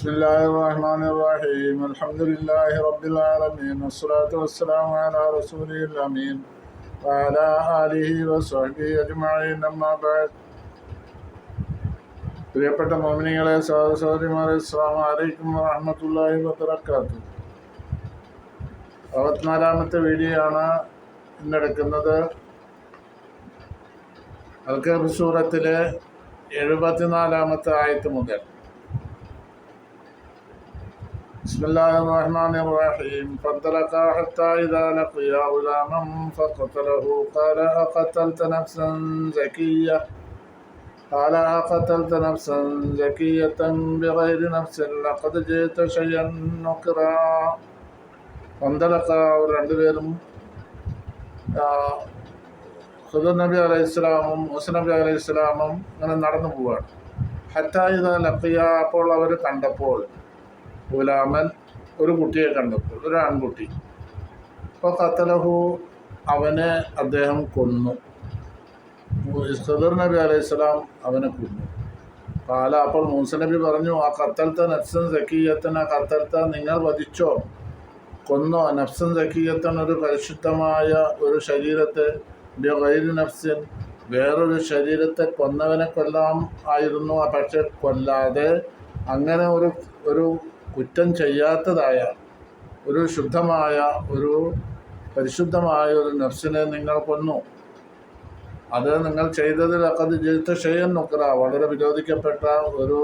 بسم الله الرحمن الرحيم الحمد لله رب العالمين والصلاة والسلام على رسوله الأمين وعلى آله وصحبه أجمعين أما بعد പ്രിയപ്പെട്ട മോമിനികളെ സഹോദര സഹോദരിമാരെ അസ്സാം വലൈക്കും വറഹമത്തല്ലാഹി വബറകാത്തു അറുപത്തിനാലാമത്തെ വീഡിയോ ആണ് ഇന്നെടുക്കുന്നത് അൽക്കബ് സൂറത്തിലെ എഴുപത്തിനാലാമത്തെ ആയത്ത് മുതൽ بسم الله الرحمن الرحيم فانطلقا حتى إذا لقيا غلاما فقتله قال أقتلت نفسا زكية قال أقتلت نفسا زكية بغير نفس لقد جئت شيئا نكرا فانطلقا അവർ രണ്ടുപേരും ഖുദർ നബി അലൈഹി ഇസ്ലാമും മൂസ നബി അലൈഹി ഇസ്ലാമും ഇങ്ങനെ നടന്നു പോവാണ് ഹറ്റായുധ ലക്കിയ അപ്പോൾ അവർ കണ്ടപ്പോൾ ഗുലാമൻ ഒരു കുട്ടിയെ കണ്ടെത്തും ഒരു ആൺകുട്ടി. അപ്പോൾ കത്തലഹു അവനെ അദ്ദേഹം കൊന്നു. ഖദർ നബി അലൈഹി സ്വലാം അവനെ കൊന്നു. കാല അപ്പോൾ മൂസ നബി പറഞ്ഞു ആ കത്തലത്തെ നഫ്സൻ സക്കീയത്തൻ ആ കത്തലത്തെ നിങ്ങൾ വധിച്ചോ? കൊന്നോ? നഫ്സൻ സക്കീയത്തൻ ഒരു പരിശുദ്ധമായ ഒരു ശരീരത്തെ ഗൈരി നഫ്സിൻ വേറൊരു ശരീരത്തെ കൊന്നവനെ കൊല്ലാം ആയിരുന്നു. പക്ഷെ കൊല്ലാതെ അങ്ങനെ ഒരു ഒരു കുറ്റം ചെയ്യാത്തതായ ഒരു ശുദ്ധമായ ഒരു പരിശുദ്ധമായ ഒരു നഫ്സിനെ നിങ്ങൾ കൊന്നു. അത് നിങ്ങൾ ചെയ്തതിൽ അക്കത് ജയിത്ത ഷെയ്യൻ നുക്കറ വളരെ വിരോധിക്കപ്പെട്ട ഒരു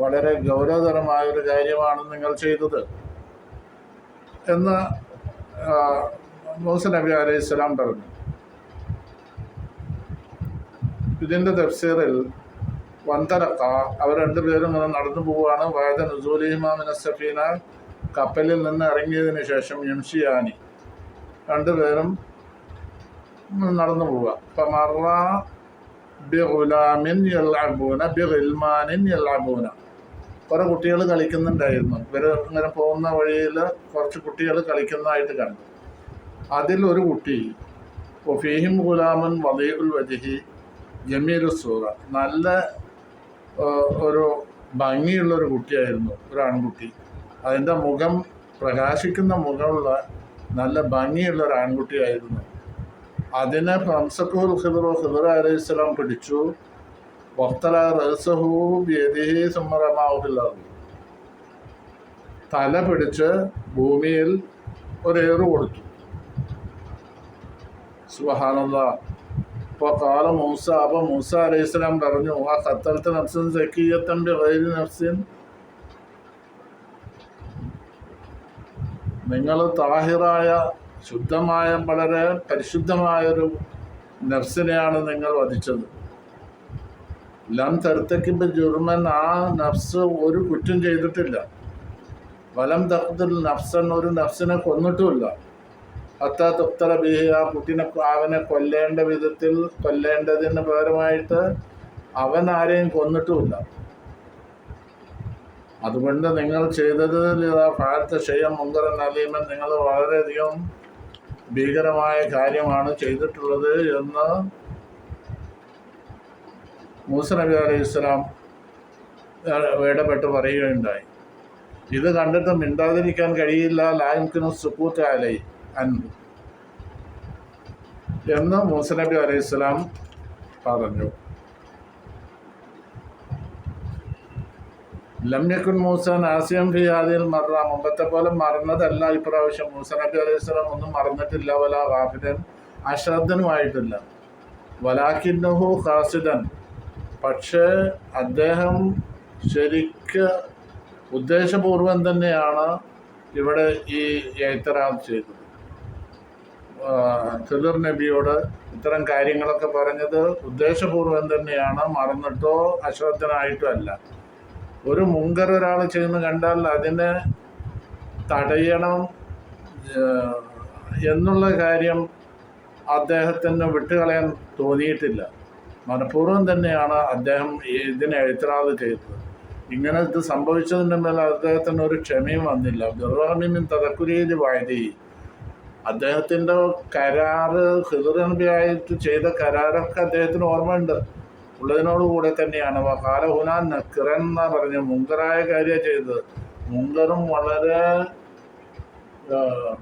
വളരെ ഗൗരവതരമായ ഒരു കാര്യമാണ് നിങ്ങൾ ചെയ്തത്. എന്ന് മൂസ നബി അലൈഹി സ്വലാം പറഞ്ഞു. ഇതിന്റെ തഫ്സീറിൽ വന്തരക്ക അവർ രണ്ടുപേരും ഇങ്ങനെ നടന്നു പോവുകയാണ്. വായത നുസൂലിമാമിന സഫീന കപ്പലിൽ നിന്ന് ഇറങ്ങിയതിന് ശേഷം യംഷിയാനി രണ്ടുപേരും നടന്നു പോവുക. അപ്പം മറ ബി ബിഗുലാമിൻ ബി ഗുൽമാനിൻ യൽഅബൂന. കുറേ കുട്ടികൾ കളിക്കുന്നുണ്ടായിരുന്നു. ഇവർ ഇങ്ങനെ പോകുന്ന വഴിയിൽ കുറച്ച് കുട്ടികൾ കളിക്കുന്നതായിട്ട് കണ്ടു. അതിൽ ഒരു കുട്ടി ഫീഹിം ഗുലാമൻ വലീബുൽ വജഹി ജമീൽ സൂറ. നല്ല ഒരു ഭംഗിയുള്ള ഒരു കുട്ടിയായിരുന്നു ഒരു ആൺകുട്ടി. അതിന്റെ മുഖം പ്രകാശിക്കുന്ന മുഖമുള്ള നല്ല ഭംഗിയുള്ള ഒരു ആൺകുട്ടിയായിരുന്നു. അതിനെ ഹംസക്കുൽ ഖിദറു ഖിദർ അലൈഹി സ്വലാം പിടിച്ചു. വക്തല റസഹു വ്യതിഹി തല പിടിച്ച് ഭൂമിയിൽ ഒരേറ് കൊടുത്തു. സുബഹാനന്ദ കാല മൂസ അപ്പോൾ മൂസ അലൈഹി സ്വലാം പറഞ്ഞു ആ ഖത്തലത്തെ നഫ്സൻ സക്കീയത്തന്റെ വൈദ്യ നഫ്സിൻ. നിങ്ങൾ താഹിറായ ശുദ്ധമായ വളരെ പരിശുദ്ധമായൊരു നഫ്സിനെയാണ് നിങ്ങൾ വധിച്ചത്. ലം തരുത്തക്കിബ് ജുർമൻ ആ നഫ്സ് ഒരു കുറ്റം ചെയ്തിട്ടില്ല. വലം തരത്തിൽ നഫ്സൻ ഒരു നഫ്സിനെ കൊന്നിട്ടുമില്ല. അത്ത ആ കുട്ടിനെ അവനെ കൊല്ലേണ്ട വിധത്തിൽ കൊല്ലേണ്ടതിന് പകരമായിട്ട് അവൻ ആരെയും കൊന്നിട്ടുമില്ല. അതുകൊണ്ട് നിങ്ങൾ ചെയ്തത് ഭാരത ക്ഷയം മുങ്കറൻ അലീമൻ നിങ്ങൾ വളരെയധികം ഭീകരമായ കാര്യമാണ് ചെയ്തിട്ടുള്ളത് എന്ന് മൂസ നബി അലൈഹി ഇസ്ലാം ഇടപെട്ട് പറയുകയുണ്ടായി. ഇത് കണ്ടിട്ട് മിണ്ടാതിരിക്കാൻ കഴിയില്ല. ലായിക്കിന് സുക്കൂത്ത് അലൈ അൻപു എന്ന് മൂസ നബി അലൈഹി ഇസ്ലാം പറഞ്ഞു. ലമ്യക്കുൻ മൂസൻ ആസിയം ഫി ആദിൽ മറ മുമ്പത്തെ പോലെ മറന്നതല്ല. ഇപ്രാവശ്യം മൂസ നബി അലൈഹി സ്വലാം ഒന്നും മറന്നിട്ടില്ല. വല വാഫിദൻ അശ്രദ്ധനുമായിട്ടില്ല. വലാഖിന്നഹു ഖാസിദൻ. പക്ഷേ അദ്ദേഹം ശരിക്ക് ഉദ്ദേശപൂർവം തന്നെയാണ് ഇവിടെ ഈ എഴുത്തറാം ചെയ്തത്. ഖിദർ നബിയോട് ഇത്തരം കാര്യങ്ങളൊക്കെ പറഞ്ഞത് ഉദ്ദേശപൂർവം തന്നെയാണ് മറന്നിട്ടോ അശ്രദ്ധനായിട്ടോ അല്ല. ഒരു മുങ്കർ ഒരാൾ ചെയ്യുന്ന കണ്ടാൽ അതിനെ തടയണം എന്നുള്ള കാര്യം അദ്ദേഹത്തിന് വിട്ടുകളയാൻ തോന്നിയിട്ടില്ല. മനഃപൂർവം തന്നെയാണ് അദ്ദേഹം ഇതിനെ എഴുത്തറാത് ചെയ്തത്. ഇങ്ങനെ ഇത് സംഭവിച്ചതിന്റെ മേലെ അദ്ദേഹത്തിന് ഒരു ക്ഷമയും വന്നില്ല. ദുർവാമിനും തതക്കുരിയിൽ വായതി അദ്ദേഹത്തിന്റെ കരാറ് ഹിദർ നബിയായിട്ട് ചെയ്ത കരാറൊക്കെ അദ്ദേഹത്തിന് ഓർമ്മയുണ്ട്. ഉള്ളതിനോടുകൂടെ തന്നെയാണ്. വഹാല ഹുനാൻ നക്കിറൻ എന്നാ പറഞ്ഞ മുങ്കറായ കാര്യം ചെയ്തത്. മുങ്കറും വളരെ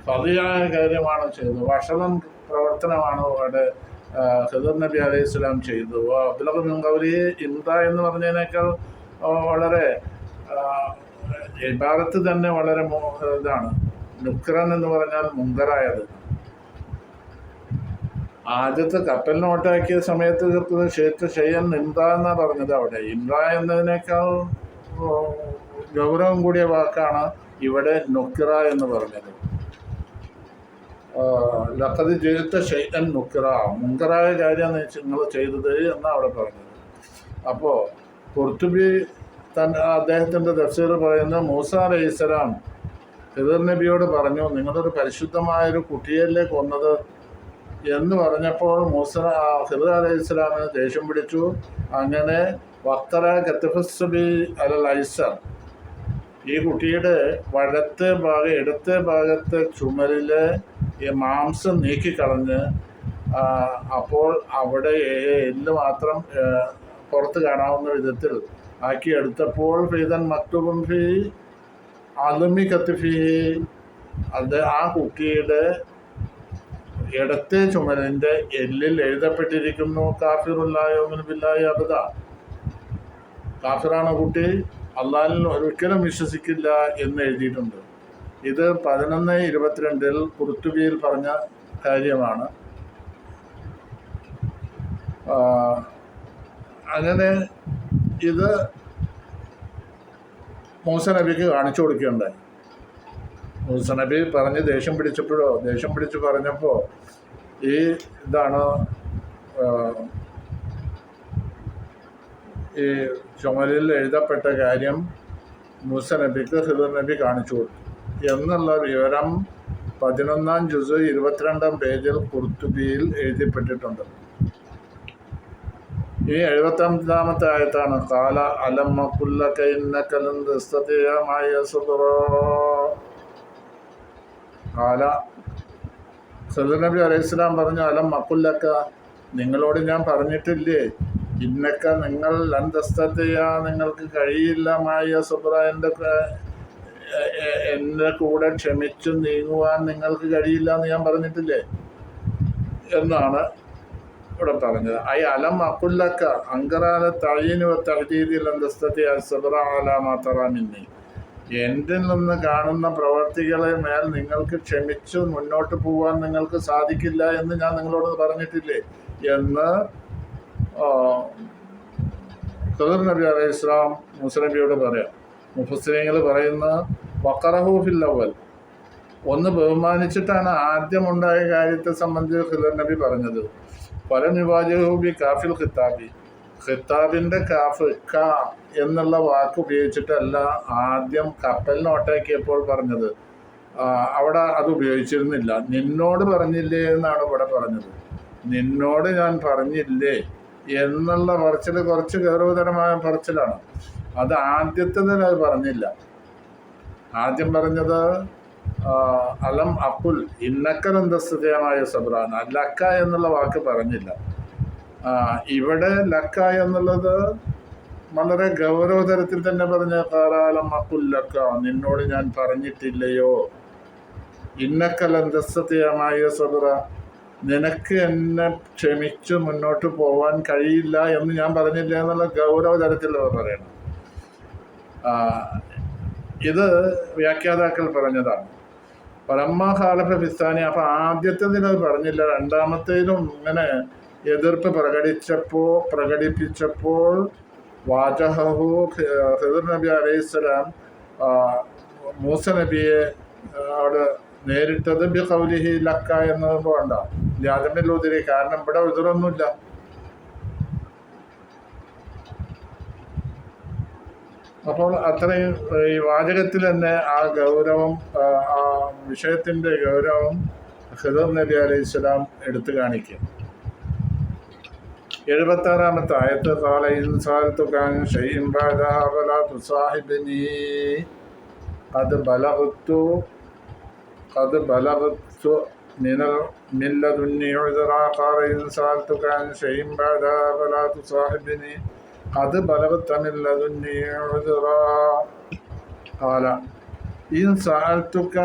പതിയായ കാര്യമാണ് ചെയ്തത്. വഷളം പ്രവർത്തനമാണ് അവിടെ ഖദർ നബി അലൈഹി സ്വലാം ചെയ്തു അബ്ദുലബ് മുങ്കൗരി ഇന്ത എന്ന് പറഞ്ഞതിനേക്കാൾ വളരെ ഇബാദത്ത് തന്നെ വളരെ ഇതാണ്. നുക്രൻ എന്ന് പറഞ്ഞാൽ മുങ്കറായത്. ആദ്യത്തെ കപ്പലിനോട്ടാക്കിയ സമയത്ത് ഷെയ്ത്ത് ഷെയ്യൻ ഇന്ദ്ര എന്നാണ് പറഞ്ഞത് അവിടെ. ഇന്ദ എന്നതിനേക്കാൾ ഗൗരവം കൂടിയ വാക്കാണ് ഇവിടെ നുക്കിറ എന്ന് പറഞ്ഞത്. ലക്കത് ചെയ്ത ശൈതൻ നുക്കിറ മുങ്കറായ കാര്യമാണ് നിങ്ങൾ ചെയ്തത് എന്നാണ് അവിടെ പറഞ്ഞത്. അപ്പോൾ കുർത്തുബി തൻ അദ്ദേഹത്തിന്റെ തഫ്സീർ പറയുന്ന മൂസ അലൈഹി സ്വലാം ഹിദർ നബിയോട് പറഞ്ഞു ഒരു പരിശുദ്ധമായൊരു കുട്ടിയല്ലേ കൊന്നത്? എന്ന് പറഞ്ഞപ്പോൾ മൂസ ഹിദർ അലൈഹി ഇസ്ലാമിന് ദേഷ്യം പിടിച്ചു. അങ്ങനെ വക്തറ ഗത്തഫസ്ബി അൽ ഐസർ ഈ കുട്ടിയുടെ വലത്തെ ഭാഗം ഇടത്തെ ഭാഗത്തെ ചുമലിലെ ഈ മാംസം നീക്കിക്കളഞ്ഞ് അപ്പോൾ അവിടെ എല്ല് മാത്രം പുറത്ത് കാണാവുന്ന വിധത്തിൽ ആക്കിയെടുത്തപ്പോൾ ഫീതൻ മക്തുബും ഫി അലുമി കത്തിഫി അത് ആ കുട്ടിയുടെ ഇടത്തെ ചുമലിന്റെ എല്ലിൽ എഴുതപ്പെട്ടിരിക്കുന്നു. കാഫിറുല്ലായോമിന് ബില്ലായി അബദ. കാഫിറാണ് കുട്ടി? അള്ളാഹിൽ ഒരിക്കലും വിശ്വസിക്കില്ല എന്ന് എഴുതിയിട്ടുണ്ട്. ഇത് പതിനൊന്ന് ഇരുപത്തിരണ്ടിൽ കുർത്തുബിയിൽ പറഞ്ഞ കാര്യമാണ്. അങ്ങനെ ഇത് മൂസ നബിക്ക് കാണിച്ചു കൊടുക്കുകയുണ്ടായി. മൂസ നബി പറഞ്ഞ് ദേഷ്യം പിടിച്ചപ്പോഴോ ദേഷ്യം പിടിച്ച് പറഞ്ഞപ്പോൾ ഈ ഇതാണ് ഈ ചുമലിൽ എഴുതപ്പെട്ട കാര്യം മൂസ നബിക്ക് ഹിദർ നബി കാണിച്ചു കൊടുത്തു. എന്നുള്ള വിവരം പതിനൊന്നാം ജുസ് ഇരുപത്തിരണ്ടാം പേജിൽ കുർത്തുബിയിൽ എഴുതിപ്പെട്ടിട്ടുണ്ട്. ഈ എഴുപത്തഞ്ചാമത്തെ ആയത്താണ്. കാല അലമ്മ ഇന്നക്കലന്തസ്തീയമായ കാല സദർ നബി അലൈഹി സ്വലാം പറഞ്ഞു അലം മക്കുല്ലക്ക നിങ്ങളോട് ഞാൻ പറഞ്ഞിട്ടില്ലേ? ഇന്നക്ക നിങ്ങൾ അന്തസ്തീയ നിങ്ങൾക്ക് കഴിയില്ല മായ സുബ്ര എന്റെ എന്റെ കൂടെ ക്ഷമിച്ചു നീങ്ങുവാൻ നിങ്ങൾക്ക് കഴിയില്ല എന്ന് ഞാൻ പറഞ്ഞിട്ടില്ലേ? എന്നാണ് ഇവിടെ പറഞ്ഞത്. ഐ അലം അക്കുല്ലക്ക അങ്കറാല തഴീനു തഹജീദിൽ അന്തസ്തത്തെ സബറ ആലാമാത്തറാമിന്നി എന്റെ നിന്ന് കാണുന്ന പ്രവർത്തികളെ മേൽ നിങ്ങൾക്ക് ക്ഷമിച്ചു മുന്നോട്ട് പോകാൻ നിങ്ങൾക്ക് സാധിക്കില്ല എന്ന് ഞാൻ നിങ്ങളോട് പറഞ്ഞിട്ടില്ലേ? എന്ന് ഖദർ നബി അലൈഹി ഇസ്ലാം മുസ്ലിംബിയോട് പറയാം. മുഫസ്ലിങ്ങൾ പറയുന്ന വക്കറഹു ഫിൽ അവൽ ഒന്ന് ബഹുമാനിച്ചിട്ടാണ് ആദ്യമുണ്ടായ കാര്യത്തെ സംബന്ധിച്ച് ഖിദർ നബി പറഞ്ഞത്. പല നിവാജഹൂബി കാഫിൽ ഖിത്താബി. ഖിത്താബിന്റെ കാഫ് ക എന്നുള്ള വാക്ക് ഉപയോഗിച്ചിട്ടല്ല ആദ്യം കപ്പലിനോട്ടാക്കിയപ്പോൾ പറഞ്ഞത്. ആ, അവിടെ അത് ഉപയോഗിച്ചിരുന്നില്ല. നിന്നോട് പറഞ്ഞില്ലേ എന്നാണ് ഇവിടെ പറഞ്ഞത്. നിന്നോട് ഞാൻ പറഞ്ഞില്ലേ എന്നുള്ള പറച്ചിൽ കുറച്ച് ഗൗരവതരമായ പറച്ചിലാണ്. അത് ആദ്യത്തെ അത് പറഞ്ഞില്ല. ആദ്യം പറഞ്ഞത് അലം അപ്പുൽ ഇന്നക്കലന്തസ്ഥിതമായ സബ്രാൻ ലക്ക എന്നുള്ള വാക്ക് പറഞ്ഞില്ല. ഇവിടെ ലക്ക എന്നുള്ളത് വളരെ ഗൗരവതരത്തിൽ തന്നെ പറഞ്ഞ കാലാലം അപ്പുൽ ലക്ക നിന്നോട് ഞാൻ പറഞ്ഞിട്ടില്ലയോ? ഇന്നക്കലന്തസ്ഥിതമായ സബ്ര നിനക്ക് എന്നെ ക്ഷമിച്ച് മുന്നോട്ട് പോവാൻ കഴിയില്ല എന്ന് ഞാൻ പറഞ്ഞില്ല എന്നുള്ള ഗൗരവതരത്തിൽ പറയണം. ഇത് വ്യാഖ്യാതാക്കൾ പറഞ്ഞതാണ്. പരമ്മ ഖാലഫ ഫിസ്ഥാനി അപ്പം അത് പറഞ്ഞില്ല. രണ്ടാമത്തേതിലും ഇങ്ങനെ എതിർപ്പ് പ്രകടിച്ചപ്പോൾ പ്രകടിപ്പിച്ചപ്പോൾ വാജഹു ഹിദർ നബി അലൈഹിസ്സലാം മൂസ നബിയെ അവിടെ നേരിട്ടത് ബി കൗലിഹി ലക്ക എന്നത് വേണ്ട യാതമില്ലുതിരി കാരണം ഇവിടെ എതിരൊന്നുമില്ല അപ്പോൾ അത്രയും ഈ വാചകത്തിൽ തന്നെ ആ ഗൗരവം ആ വിഷയത്തിന്റെ ഗൗരവം ഹിദർ നബി അലൈഹി സ്വലാം എടുത്തു കാണിക്കും. എഴുപത്താറാമത്തെ ആയത്ത് കാല ഇൻസാലത്തു അത് ബലവത്തു അത് ബലവത്തു നിനൽ മില്ലതുന്നി എഴുതറാ കാല ഇൻസാലത്തു കാൻ ഷെയ്യും തുസാഹിബിനി അത് ബലവത്തമില്ലതുന്നി ഈ സാൽത്തുക്ക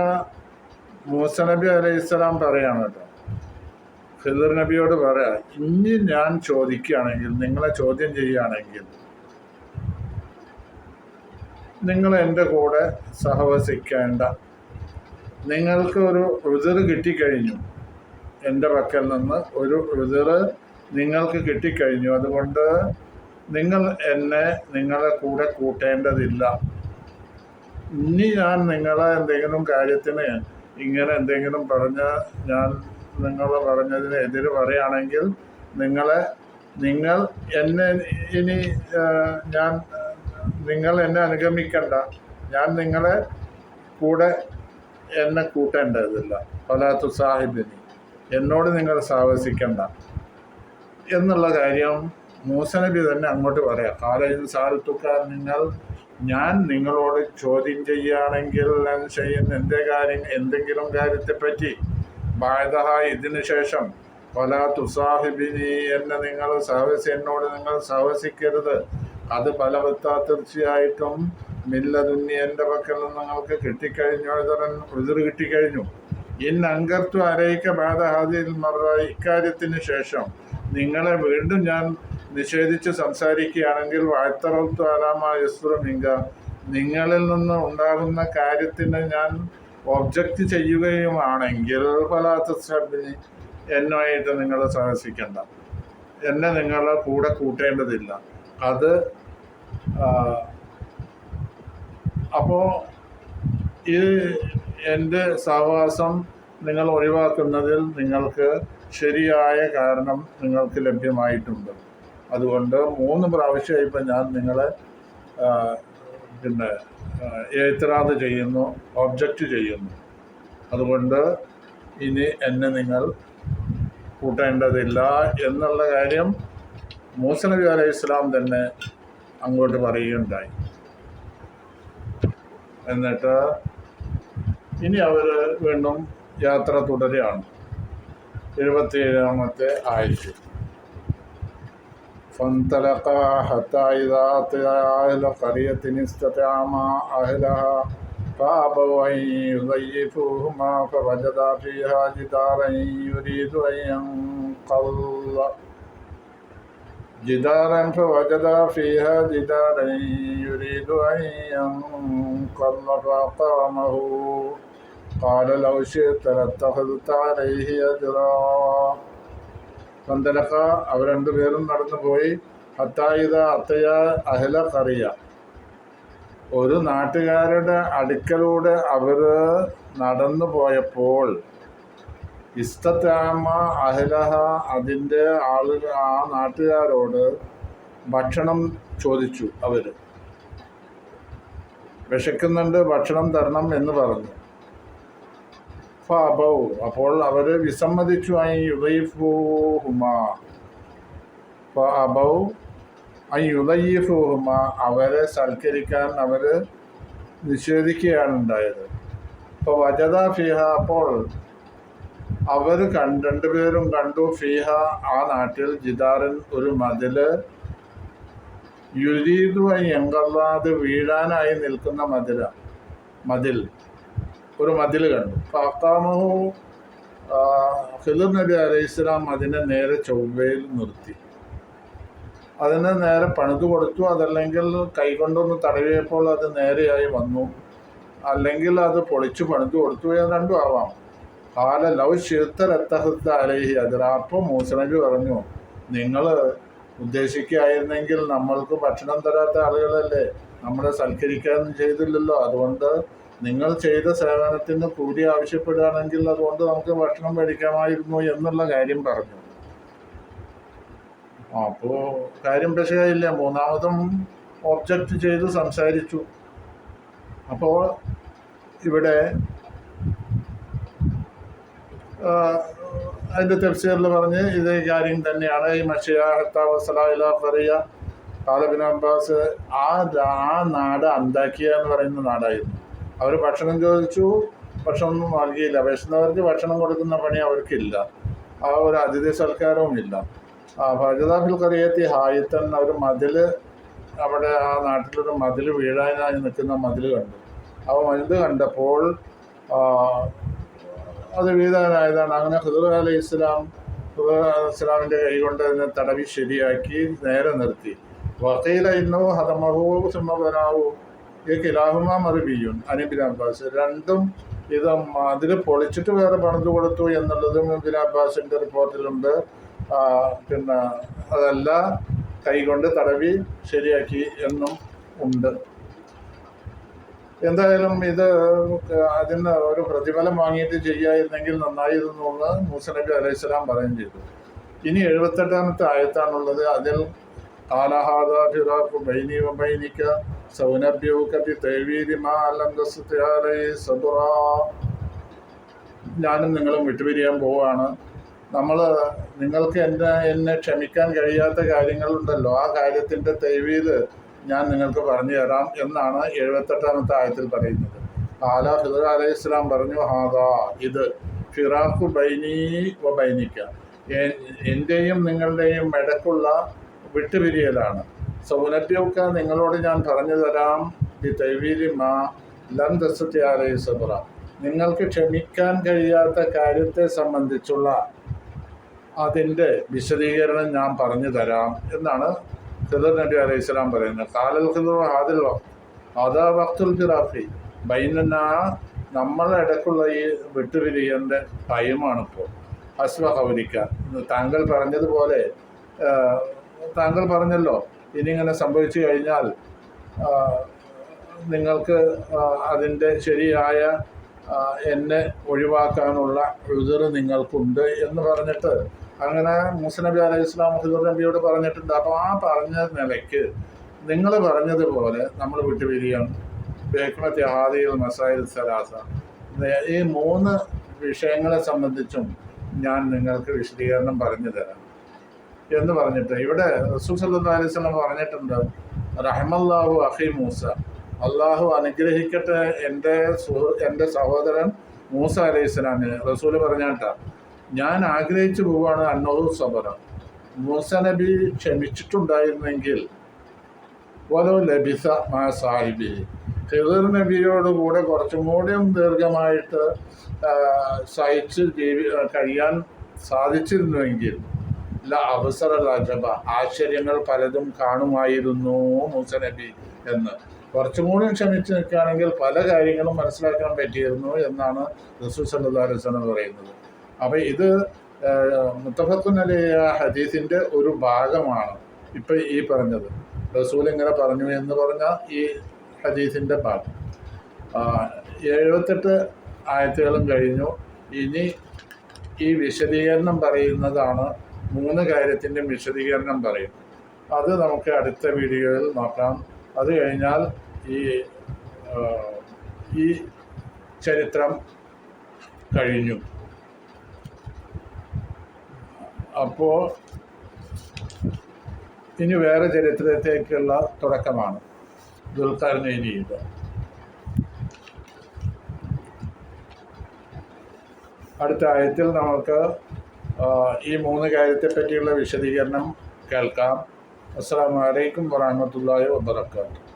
മൂസ നബി അലൈഹി സ്വലാം പറയാണ് കേട്ടോ. ഖിദർ നബിയോട് പറയാ ഇനി ഞാൻ ചോദിക്കുകയാണെങ്കിൽ നിങ്ങളെ ചോദ്യം ചെയ്യുകയാണെങ്കിൽ നിങ്ങൾ എന്റെ കൂടെ സഹവസിക്കേണ്ട. നിങ്ങൾക്ക് ഒരു ഋതിർ കിട്ടിക്കഴിഞ്ഞു. എന്റെ പക്കൽ നിന്ന് ഒരു ഋതിർ നിങ്ങൾക്ക് കിട്ടിക്കഴിഞ്ഞു. അതുകൊണ്ട് നിങ്ങൾ എന്നെ നിങ്ങളെ കൂടെ കൂട്ടേണ്ടതില്ല. ഇനി ഞാൻ നിങ്ങളെ എന്തെങ്കിലും കാര്യത്തിന് ഇങ്ങനെ എന്തെങ്കിലും പറഞ്ഞ ഞാൻ നിങ്ങൾ പറഞ്ഞതിന് എതിര് പറയുകയാണെങ്കിൽ നിങ്ങളെ നിങ്ങൾ എന്നെ ഇനി ഞാൻ നിങ്ങൾ എന്നെ അനുഗമിക്കണ്ട. ഞാൻ നിങ്ങളെ കൂടെ എന്നെ കൂട്ടേണ്ടതില്ല. പലാത്തു സാഹിബിനി എന്നോട് നിങ്ങൾ സാഹസിക്കണ്ട എന്നുള്ള കാര്യം മൂസനബി തന്നെ അങ്ങോട്ട് പറയാം. കാലയിൽ സാൽത്തുക്കാർ നിങ്ങൾ ഞാൻ നിങ്ങളോട് ചോദ്യം ചെയ്യുകയാണെങ്കിൽ ഞാൻ ചെയ്യുന്ന എന്റെ കാര്യം എന്തെങ്കിലും കാര്യത്തെപ്പറ്റി ബാധഹ ഇതിനു ശേഷം പല തുസാഹിബിനി എന്നെ നിങ്ങൾ സഹവസി എന്നോട് നിങ്ങൾ സഹവസിക്കരുത്. അത് പലവത്ത തീർച്ചയായിട്ടും മില്ലതുന്നി എന്റെ പക്കൽ നിന്ന് നിങ്ങൾക്ക് കിട്ടിക്കഴിഞ്ഞു എതിർ കിട്ടിക്കഴിഞ്ഞു. ഇൻ അങ്കർത്തു അരയിക്ക ബാധഹാദിയിൽ മറ ഇക്കാര്യത്തിന് ശേഷം നിങ്ങളെ വീണ്ടും ഞാൻ നിഷേധിച്ച് സംസാരിക്കുകയാണെങ്കിൽ വാഴ്ത്തറത്തു അലാമ യസ്തുറമിങ്ക നിങ്ങളിൽ നിന്ന് ഉണ്ടാകുന്ന കാര്യത്തിന് ഞാൻ ഒബ്ജക്റ്റ് ചെയ്യുകയുമാണെങ്കിൽ ഫലാത്ത സബിന് എന്നുമായിട്ട് നിങ്ങൾ സാഹസിക്കണ്ട. എന്നെ നിങ്ങൾ കൂടെ കൂട്ടേണ്ടതില്ല. അത് അപ്പോൾ ഈ എന്റെ സഹവാസം നിങ്ങൾ ഒഴിവാക്കുന്നതിൽ നിങ്ങൾക്ക് ശരിയായ കാരണം നിങ്ങൾക്ക് ലഭ്യമായിട്ടുണ്ട്. അതുകൊണ്ട് മൂന്ന് പ്രാവശ്യം ഇപ്പം ഞാൻ നിങ്ങളെ പിന്നെ ഏത്തരാത് ചെയ്യുന്നു ഒബ്ജക്റ്റ് ചെയ്യുന്നു. അതുകൊണ്ട് ഇനി എന്നെ നിങ്ങൾ കൂട്ടേണ്ടതില്ല എന്നുള്ള കാര്യം മൂസ നബി അലൈഹി ഇസ്ലാം തന്നെ അങ്ങോട്ട് പറയുകയുണ്ടായി. എന്നിട്ട് ഇനി അവർ വീണ്ടും യാത്ര തുടരുകയാണ്. എഴുപത്തിയേഴാമത്തെ ആഴ്ച. فانطلقا حتى إذا أتيا أهل قرية استطعما أهلها فأبوا أن يضيفوهما فوجدا فيها جدارا يريد أن ينقض. جدارا فوجدا فيها جدارا يريد أن ينقض فأقامه. قال لو شئت لاتخذت عليه أجرا. പന്തലക്ക അവർ രണ്ടുപേരും നടന്നു പോയി. ഹത്തായിത അത്തയ അഹല കറിയ ഒരു നാട്ടുകാരുടെ അടുക്കലൂടെ അവർ നടന്നു പോയപ്പോൾ ഇസ്തത്താമ അഹലഹ അതിന്റെ ആളുകൾ ആ നാട്ടുകാരോട് ഭക്ഷണം ചോദിച്ചു അവർ വിശക്കുന്നുണ്ട് ഭക്ഷണം തരണം എന്ന് പറഞ്ഞു. ഫബൗ. അപ്പോൾ അവർ വിസമ്മതിച്ചു. ഐ ഫബൗ. ഐ അവരെ സൽക്കരിക്കാൻ അവർ നിഷേധിക്കുകയാണ് ഉണ്ടായത് അപ്പോൾ വജത ഫിഹ അപ്പോൾ അവർ കണ്ട് രണ്ടുപേരും കണ്ടു. ഫിഹ ആ നാട്ടിൽ ജിദാറിൻ ഒരു മതിൽ. യുരീദു എങ്കല്ലാതെ വീഴാനായി നിൽക്കുന്ന മതില മതിൽ. ഒരു മതിൽ കണ്ടു. ഫാത്താമഹു ഖിദർ നബി അലൈഹി സ്വലാം അതിനെ നേരെ ചൊവ്വയിൽ നിർത്തി. അതിനെ നേരെ പണിത് കൊടുത്തു. അതല്ലെങ്കിൽ കൈകൊണ്ടൊന്ന് തടവിയപ്പോൾ അത് നേരെയായി വന്നു. അല്ലെങ്കിൽ അത് പൊളിച്ചു പണിത് കൊടുത്തു. എന്ന് രണ്ടും ആവാം. കാല ലവ് ഷിർത്തരത്തഹത്ത് അലൈഹി അലേഹി അതിരാപ്പം മൂസനബി പറഞ്ഞു നിങ്ങൾ ഉദ്ദേശിക്കുകയായിരുന്നെങ്കിൽ നമ്മൾക്ക് ഭക്ഷണം തരാത്ത ആളുകളല്ലേ? നമ്മളെ സൽക്കരിക്കാൻ ചെയ്തില്ലല്ലോ. അതുകൊണ്ട് നിങ്ങൾ ചെയ്ത സേവനത്തിന് കൂലി ആവശ്യപ്പെടുകയാണെങ്കിൽ അതുകൊണ്ട് നമുക്ക് ഭക്ഷണം മേടിക്കാമായിരുന്നു എന്നുള്ള കാര്യം പറഞ്ഞു. അപ്പോൾ കാര്യം പക്ഷേയില്ല മൂന്നാമതും ഒബ്ജക്റ്റ് ചെയ്ത് സംസാരിച്ചു. അപ്പോൾ ഇവിടെ അതിന്റെ തെഫ്സീറിൽ പറഞ്ഞ് ഇത് കാര്യം തന്നെയാണ്. ഈ മഷിയാഹത്താവസലായില പറയ താലബിൻ അബ്ബാസ് ആ ആ നാട് അന്താക്കിയ എന്ന് പറയുന്ന നാടായിരുന്നു. അവർ ഭക്ഷണം ചോദിച്ചു ഭക്ഷണമൊന്നും നൽകിയില്ല. വിശന്നവർക്ക് ഭക്ഷണം കൊടുക്കുന്ന പണി അവർക്കില്ല. ആ ഒരു അതിഥി സൽക്കാരവും ഇല്ല. ഭജതാഫിൽ കറിയെത്തി ഹായിത്തൻ അവർ മതിൽ അവിടെ ആ നാട്ടിലൊരു മതിൽ വീഴാനായി നിൽക്കുന്ന മതിൽ കണ്ടു. ആ മതിൽ കണ്ടപ്പോൾ അത് വീഴാനായതാണ്. അങ്ങനെ ഖുദർ അലി ഇസ്ലാം ഇസ്ലാമിന്റെ കൈ കൊണ്ട് അതിനെ തടവി ശരിയാക്കി നേരെ നിർത്തി. വക്കീല ഇന്നോ ഹതമഹു സിംഹബനാവു ഈ കിലാഹുമ മറിബിയുൻ അനിബിൻ അബ്ബാസ്. രണ്ടും ഇത് അതിൽ പൊളിച്ചിട്ട് വേറെ പണിത് കൊടുത്തു എന്നുള്ളതും ഇബിൻ അബ്ബാസിന്റെ റിപ്പോർട്ടിലുണ്ട്. പിന്നെ അതല്ല കൈകൊണ്ട് തടവി ശരിയാക്കി എന്നും ഉണ്ട്. എന്തായാലും ഇത് അതിന് ഒരു പ്രതിഫലം വാങ്ങിയിട്ട് ചെയ്യായിരുന്നെങ്കിൽ നന്നായിരുന്നു എന്ന് മൂസനബി അലൈഹിസ്സലാം പറയുകയും ചെയ്തു. ഇനി എഴുപത്തെട്ടാമത്തെ ആയത്താണുള്ളത്. അതിൽ കാലഹാദ ഫിറാഫ് ബൈനി വബൈനിക സൗനബ്യവുക بتأويل ما لم ലം عليه صبرا ഞാനും നിങ്ങളും വിട്ടുപിരിയാൻ പോവാണ്. നമ്മൾ നിങ്ങൾക്ക് എന്നെ എന്നെ ക്ഷമിക്കാൻ കഴിയാത്ത കാര്യങ്ങളുണ്ടല്ലോ. ആ കാര്യത്തിന്റെ തെയ്വീത് ഞാൻ നിങ്ങൾക്ക് പറഞ്ഞു തരാം എന്നാണ് എഴുപത്തെട്ടാമത്തെ ആയത്തിൽ പറയുന്നത്. ആല ഫിദർ അലൈഹി ഇസ്ലാം പറഞ്ഞു ഹാദാ ഇത് ഫിറാഖു ബൈനി ബൈനിക്ക. എന്റെയും നിങ്ങളുടെയും ഇടക്കുള്ള വിട്ടുപിരിയലാണ്. സൗനഭ്യമൊക്കെ നിങ്ങളോട് ഞാൻ പറഞ്ഞു തരാം. ബി തൈവീലി മാ ലം ദസത്തി സബറ നിങ്ങൾക്ക് ക്ഷമിക്കാൻ കഴിയാത്ത കാര്യത്തെ സംബന്ധിച്ചുള്ള അതിന്റെ വിശദീകരണം ഞാൻ പറഞ്ഞു തരാം എന്നാണ് ഖിദർ നബി അലൈഹി സ്വലാം പറയുന്നത്. കാലൽ ഖിദർ ഹാദിൽ അതാ വക്തുൽ ഖിറാഫി ബൈനന നമ്മളെ ഇടയ്ക്കുള്ള ഈ വിട്ടുപിരിയന്റെ ടൈമാണിപ്പോൾ. ഹസ്വ കൗലിക്ക താങ്കൾ പറഞ്ഞതുപോലെ താങ്കൾ പറഞ്ഞല്ലോ ഇനി ഇങ്ങനെ സംഭവിച്ചു കഴിഞ്ഞാൽ നിങ്ങൾക്ക് അതിന്റെ ശരിയായ എന്നെ ഒഴിവാക്കാനുള്ള ഉതിർ നിങ്ങൾക്കുണ്ട് എന്ന് പറഞ്ഞിട്ട് അങ്ങനെ മൂസ നബി അലൈഹി ഇസ്ലാം ഹിദുർ നബിയോട് പറഞ്ഞിട്ടുണ്ട്. അപ്പോൾ ആ പറഞ്ഞ നിലയ്ക്ക് നിങ്ങൾ പറഞ്ഞതുപോലെ നമ്മൾ വിട്ടുപിരിയാണ്. ബേക്മത്തി ഹാദിയിൽ മസായിൽ സലാസ. ഈ മൂന്ന് വിഷയങ്ങളെ സംബന്ധിച്ചും ഞാൻ നിങ്ങൾക്ക് വിശദീകരണം പറഞ്ഞു തരാം. എന്ന് പറഞ്ഞിട്ട് ഇവിടെ റസൂൽ അലൈഹി വസല്ലം പറഞ്ഞിട്ടുണ്ട് റഹ്മല്ലാഹു അഹി മൂസ അള്ളാഹു അനുഗ്രഹിക്കട്ടെ എന്റെ എന്റെ സഹോദരൻ മൂസ അലൈഹി സ്വലാമിന്. റസൂൽ പറഞ്ഞാട്ടാ ഞാൻ ആഗ്രഹിച്ചു പോവാണ് അന്നോ സബറ. മൂസ നബി ക്ഷമിച്ചിട്ടുണ്ടായിരുന്നെങ്കിൽ ഓരോ ലഭിസ മാ സാഹിബി. ഹിദർ നബിയോട് കൂടെ കുറച്ചും കൂടിയും ദീർഘമായിട്ട് സഹിച്ച് ജീവി കഴിയാൻ സാധിച്ചിരുന്നുവെങ്കിൽ ല അവസര ലജബ. ആശ്ചര്യങ്ങൾ പലതും കാണുമായിരുന്നു മൂസ നബി എന്ന്. കുറച്ചും കൂടി ക്ഷമിച്ച് നിൽക്കുകയാണെങ്കിൽ പല കാര്യങ്ങളും മനസ്സിലാക്കാൻ പറ്റിയിരുന്നു എന്നാണ് റസൂൽ അലൈഹി വസല്ലം പറയുന്നത്. അപ്പോൾ ഇത് മുത്തഫത്തുനലിയ ഹദീസിന്റെ ഒരു ഭാഗമാണ് ഇപ്പം ഈ പറഞ്ഞത്. റസൂൽ ഇങ്ങനെ പറഞ്ഞു എന്ന് പറഞ്ഞ ഈ ഹദീസിന്റെ ഭാഗം. എഴുപത്തെട്ട് ആയത്തുകളും കഴിഞ്ഞു. ഇനി ഈ വിശദീകരണം പറയുന്നതാണ് മൂന്ന് കാര്യത്തിന്റെ വിശദീകരണം പറയും. അത് നമുക്ക് അടുത്ത വീഡിയോയിൽ നോക്കാം. അത് കഴിഞ്ഞാൽ ഈ ഈ ചരിത്രം കഴിഞ്ഞു. അപ്പോൾ ഇനി വേറെ ചരിത്രത്തേക്കുള്ള തുടക്കമാണ്. ദുൽഖർനൈനിയുടെ അടുത്ത ആയത്തിൽ നമുക്ക് ഈ മൂന്ന് കാര്യത്തെ പറ്റിയുള്ള വിശദീകരണം കേൾക്കാം. അസ്സാം വലൈക്കും വറഹമത്തല്ലാ വാബർക്കാത്തു